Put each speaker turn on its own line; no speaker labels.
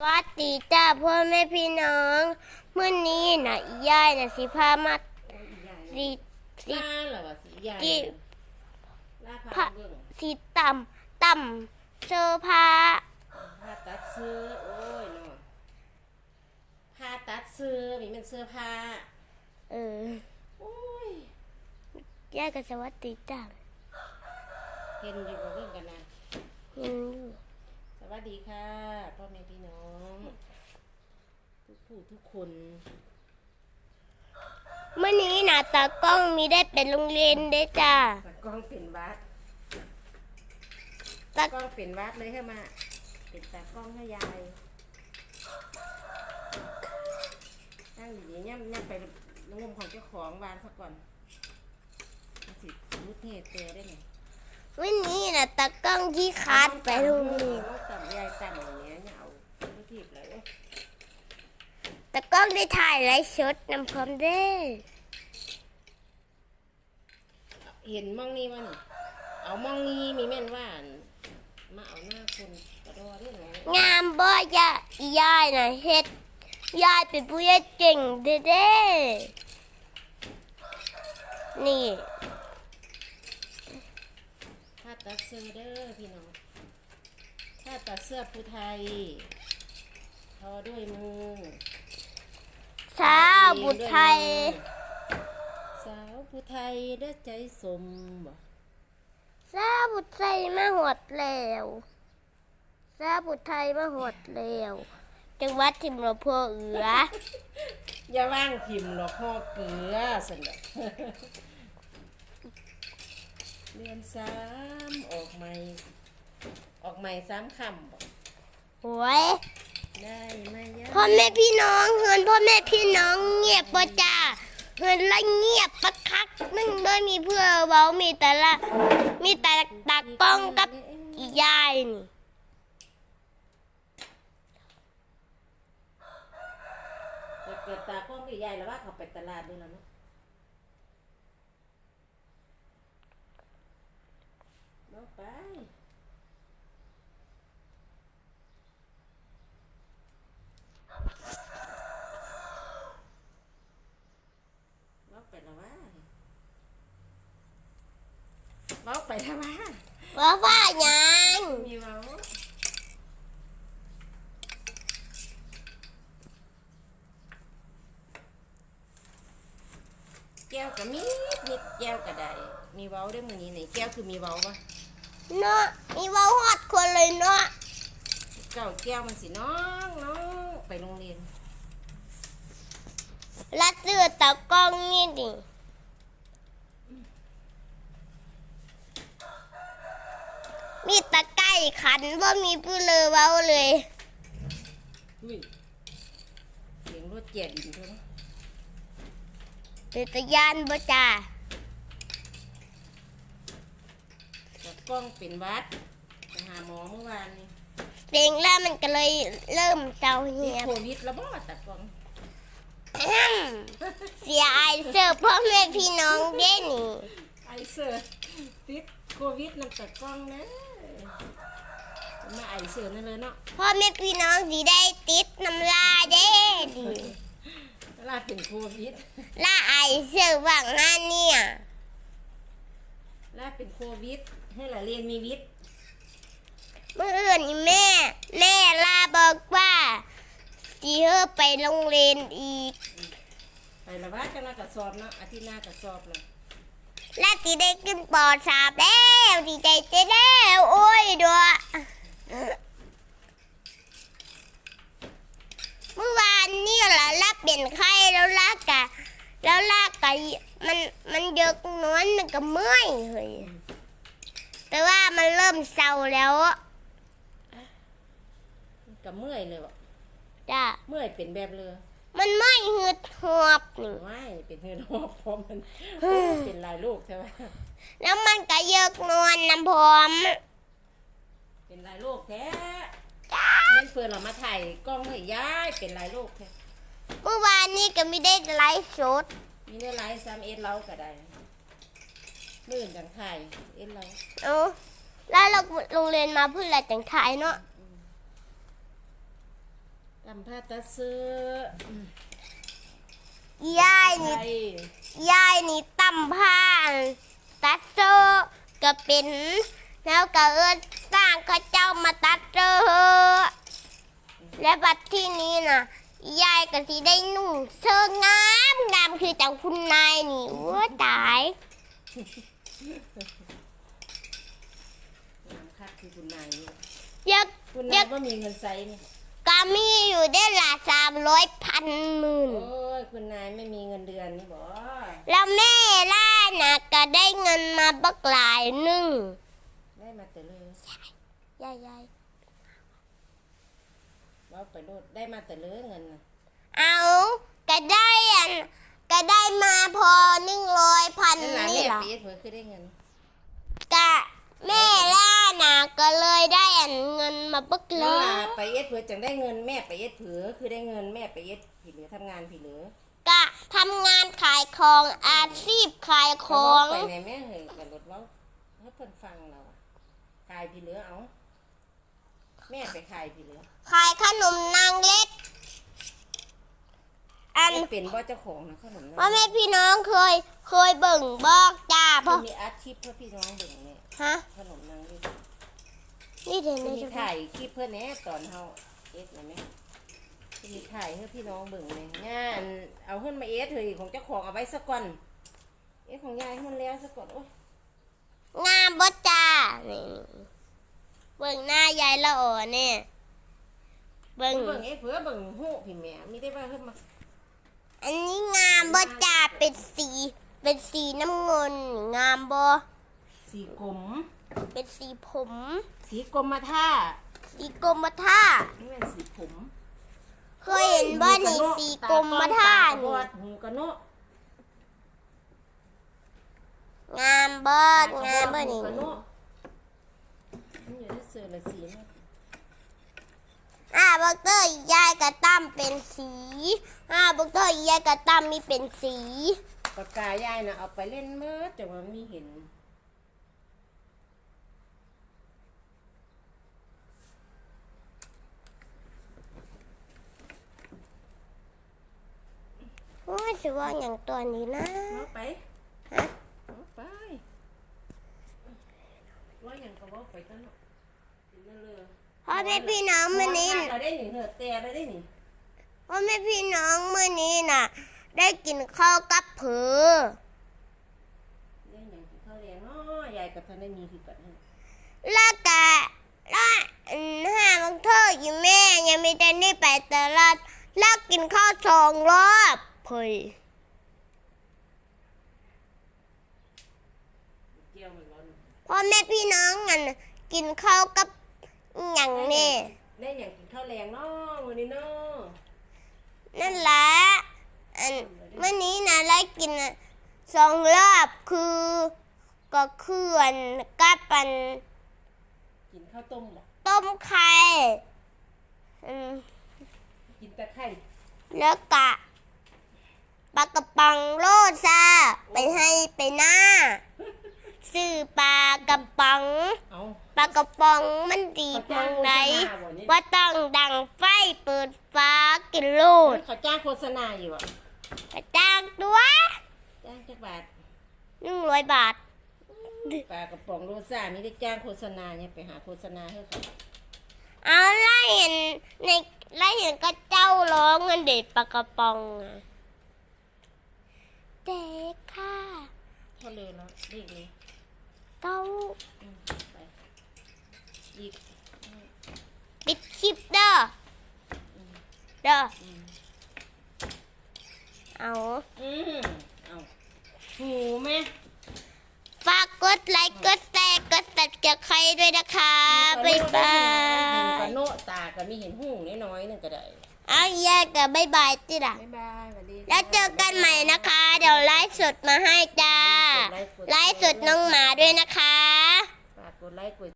สวัสดีจ้าพ่อแม่พี่น้องเมื่อนี้นะอียายนะสิพามาสิสิ
ลาเหรอวะสีใหญ่
ที่
ลา
พระ
พาเบิ่ง
สิต่ำต่ำเสื้อผ้า
ผ้าตัดเสื้อโอ้ยเนาะผ้าตัดเสื้อมีเป็นเสื้อผ้า
เออ
โอ้ย
ยายก็สวัสดีจ้า
เห็นอยู่กับเรื่องกันนะ
เห็นอยู่
ส วัสดีค่ะพ่อแม่พี่น้อง ทุกผู้ทุกคน
เมื่อนี้นะตากล้องมีได้เป็นโรงเรียนได้จ้า
ตากล้องเป็นวัด
ตา
ตากล้องเป็นวัดเลยให้มาเป็นตากล้องให้ยายตั้งดีๆย่ำย่ำไปลงมของเจ้าของวางซะก่อนมันสิรุดเหตุเตอได้ไหม
วันนี้นะตากล้องที่คัดไปโรงเรียน
ต่ำยายต่ำอย่างเงี้ยเนี่ยเอาไม่ถีบเลย
ตากล้องได้ถ่ายไลฟ์สดนำพร้อมเด้
เห็นมองนี่มันเอามองนี่มีแม่นว่าอั่นมาเอาหน้าคนกระดอได้ไหม
งามบ่ยะอียายนะเฮ็ดยายเป็นผู้ใหญ่เก่งเด้เด้นี่
ถ้าตัดเสื้อเด้อพี่น้อง ถ้าตัดเสื้อผู้ไทย ทอด้วยมือ
สาวบุตรไทย
สาวผู้ไทยได้ใจสมบ่
สาวบุตรไทยมาหดแล้วสาวบุตรไทยมาหดแล้วจังหวัดทิมรพเอือ
อย่าว่างพิมพ์หรอกพ่อเกลือสันดอกเรียนสามออกใหม่ ออกใหม่สามคำบอก
โอ้ย
ได้ไหมยะ
พ่อแม่พี่น้องเฮือนพ่อแม่พี่น้องเงียบปะจ้าเฮือนละเงียบปะคักนึ่งด้วยมีเพื่อเว้ามีแต่ละ มีแต่ตากล้องกับอียายนี่
เกิดเกิดตาก้องใหญ่ๆแล้วว่าเขาไปตลาดด้วยแล้วเนาะเนาะไปเนาะไปแล้วว่า เนาะไปแล้วว่า
ว่าว่าหยัง
มีเว้าแก้วก็มีนิดแก้วก็ได้มีเว้าได้มือนี้ไหนแก้วคือมีเว้าปะ
เนาะมีเว้าฮอดคนเลยเนาะ
เก้าแก้วมันสิน้องน้องไปโรงเรียน
และเสื้อตากล้องนี่ดิ มีตะไก่ขันว่ามีผู้เลอเว้าเลย
อุ้ยเสียงรถเจ็ดดินเท่านั้น
เป็นตะยานบ่จ้า
กับกล้องเป็นหวัดไปหาหมอเมื่อวานนี้
เสียงแล้วมันก็เลยเริ่มเศร้าเหียบ
โควิดแล้วบ่ตากล้อง
อื้มเสียอายเสื้อพ่อแม่พี่น้องเด้นี่
ไอเซอร์ติดโควิดนำตากล้องนะ มาไอเซอร์นั่นเลยเนาะ
พ่อแม่พี่น้องสิได้ติดน้ำลายเด้ดิ
เวลาเป็นโควิด
ล่าไอายเสื้อว่างงานเนี่ย
แล้วเป็นโควิด ให้หลานเรียนมีวิทย์
เมื่ออื่นอีแม่ แม่ลาบอกว่าสิเฮอไปโรงเรียนอีก
ไปละว่าจะน่ากระสอบเนาะอาทิตย์หน้ากระสอบเลย
และสิได้ขึ้นปอสามแล้วดีใจเจ๊แล้ว โอ้ยด้วยเมื่อวานนี่ล่ะรับเป็นไข้แล้วลากกะแล้วลากกะมันมันเยอะนวลมันก็เมื่อยเฮ้ยแต่ว่ามันเริ่มเศร้าแล้ว
กับเมื่อยเลยบ่
จ้ะ
เมื่อยเป็นแบบเรือ
มันไม่หืดหอบนี่
ไม่เป็นเฮือนหอบเพราะมันเป็นหลายลูกใช่ไหม
แล้วมันก็เยอะนวลน้ำพร้อม
เป็นหลายลูกแท้
จ้า
เล่นเพื่อนเรามาถ่ายกล้องให้ย้ายเป็นหลายลูกแท้
เมื่อวานนี้ก็ไม่ได้ไลฟ์สด
มีได้ไลฟ์ซ้ำเอ็ดเราก็ได้มื่นจังถ่ายเอ็ดเรา
เอาแล้วเราโรงเรียนมาเพื่ออะไรแต่งถ่ายเนาะ
ตำผ้าตาเสื้อยา
ย
ไท
นี่
ย
ยายนี่ตั้มผ้าตัดเซอร์ก็เป็น แล้วก็เอิ้นสร้างเข้าเจ้ามาตัดเซอร์และบัดที่นี้น่ะยายก็สิได้นุ่งเสื้องามงามคือเจ้าคุณนายนี่โอ้ตาย
งามคักคือคุณนายนี่
อยาก
คุณ
อยานา
กยว่ามีเงินใส่นี่
กามีอยู่ได้ละสามร้อยพันหมื่น
โอ้ยคุณนายไม่มีเงินเดือนนี่บ่
แล้วแม่ล่าน่ะก็ได้เงินมาบักหลายหนึ่ง
ได้มาแต่เลย
ยายยาย
ว่าไปโลดได้มาแต่เลยเงินน่ะ
เอาก็ได้อันก็ได้มาพอหนึ่งร้อยพัน
นั่นหลาน
นี่
แม่
เหรอ
ปีเผยคือได้เงิน
กะแม่ ล่าน่ะก็เลยได้อันเงินมาบักเล
นั่น
ย
ล่ะไปเอ็ดเผยจังได้เงินแม่ไปเอ็ดเผือคือได้เงินแม่ไปเอ็ดผีเหลือทำงานผีเหลือกะ
ทำงานขายของอาชีพขายของ
ไปในแม่เฮยกับรถเว้าให้เพิ่นฟังเราอะขายผีเหลือเอา แม่ไปขายผีเหลือ
ขายขนมนางเล็ก อัน
เอ็ดเป็นบ่เจ้าของนะขนมนั้น
ว่าแม่พี่น้องเคยเคยเบิ่งบอกจ้าเพ
เพิ่
ราะ
นมีอาชีพเพื่อพี่น้องเบิ่งเนี่ย
ฮะ
ขนมนาง นี่
นี่เดี๋ยว
จะ
นี้
มี
จะ
ถ่ายคลิปเพื่อนแหน่ตอนเฮาเอ็ดนะแม่จะมีถ่ายให้พี่น้องเบิ่งเลยงานเอาขึ้นมาเอ็ดเถอะของเจ้าของเอาไว้สักก่อนเอ็ดของยายให้มันแล้วสักก่อนโอ้ย
งามบ่จ้านี่เบิ่งหน้ายายละอ่อเนี่ยเบิ่ง
เบิ่งเอ็ดเผื่อเบิ่งหูพี่แม่มีได้ว่าขึ้นมา
อันนี้งามบ่จ้าเป็นสี เป็นสีน้ำเงิน งามบ่
สีกลม
เป็นสีผม
สีกรมท่า
สีกรมท่า
นี่เป็นสีผม
เคยเห็นบ่นี่สีกรมท่า
ต
นี่
บอดหูกระโนะ
งามบ่งามบ่นี่
หูกระโะนี่อยู่ได้เสือละสีนะ
อ่าบักเตอร์ยายกระตั้มเป็นสีอ่าบักเตอร์ยายกระตั้มมีเป็นสี
ปากกายายน่ะเอาไปเล่นเมื่อแต่ว่าไม่เห็น
โอ้ยสิว่าอย่างตัวนี้นะ
เอาไป
ฮะ
เอาไปว่าอย่างก็ว่าไปตั้งเนาะกินนั่นเลย
พ่อแม่พี่น้องมื้อนี้
เราได้หนิเหอะแต่เราได้หนิ
พ่อแม่พี่น้องมื้อนี้น่ะ ได้กินข้าวกับเผือ
ได้อย่างกินข้าวแรงเนาะยายกับท่านได้มีคือกันให้
แล้วก็แล้วอันห้าบังเทออยู่แม่ยังไม่ได้นี่ไปตลาดแล้วกินข้าวสองรอบ เผย
เจียวมันร้อน
พ่อแม่พี่น้องกันกินข้าวกับอหย่างนี้
ได้อย่างกินข้าวแรงเนาะวันนี้เนาะ
นั่นแหละอันมื่อนี้นะได้กินสองรอบคือก็คืออันกับปัน
กินข้าวต้มบ่
ต้มไข่อืม
กินแต่ไข่
แล้วกะ ปลากระป๋องโลดซาไปให้ไปหน้า ซื้อปลากระป๋อง
เอา
ปลากระป๋องมันดีตรงไหนว่าต้องดังไฟเปิดฟ้ากินโลด
เขาจ้างโฆษณาอยู่อะ
กระจ้างตัว
จ้างจักบาท
หนึ่งร้อยบาท
ปลากระป๋องโรซ่ามีได้จ้างโฆษณาเนี่ยไปหาโฆษณาให้เขา
เอาไล่เห็นในไล่เห็นก็เจ้าร้องเงินเด็ดปลากระป๋องอะเด็กค่ะ
เขาเลยแล้วเรียกเลย
เก้า
อืมไปอีก
ปิดคลิปเด้อเด้อ
อืม
เอา
อืมเอาหูไหม
ฝากกดไลค์กดแชร์กดตัดกับใครด้วยนะคะ บ๊ายบา
หูกระ
ย
โนตตาก็มีเห็นหูน้อยๆนึงก็ได้
เอาแยกกับบ๊ายบายจิล่ะ
บ๊ายบายสวัสดี
แล้วเจอกันใหม่นะคะ เดี๋ยวไลฟ์สดมาให้จ้า ไลฟ์สดน้องหมาด้วยนะคะ
ฝากกดไลค์กด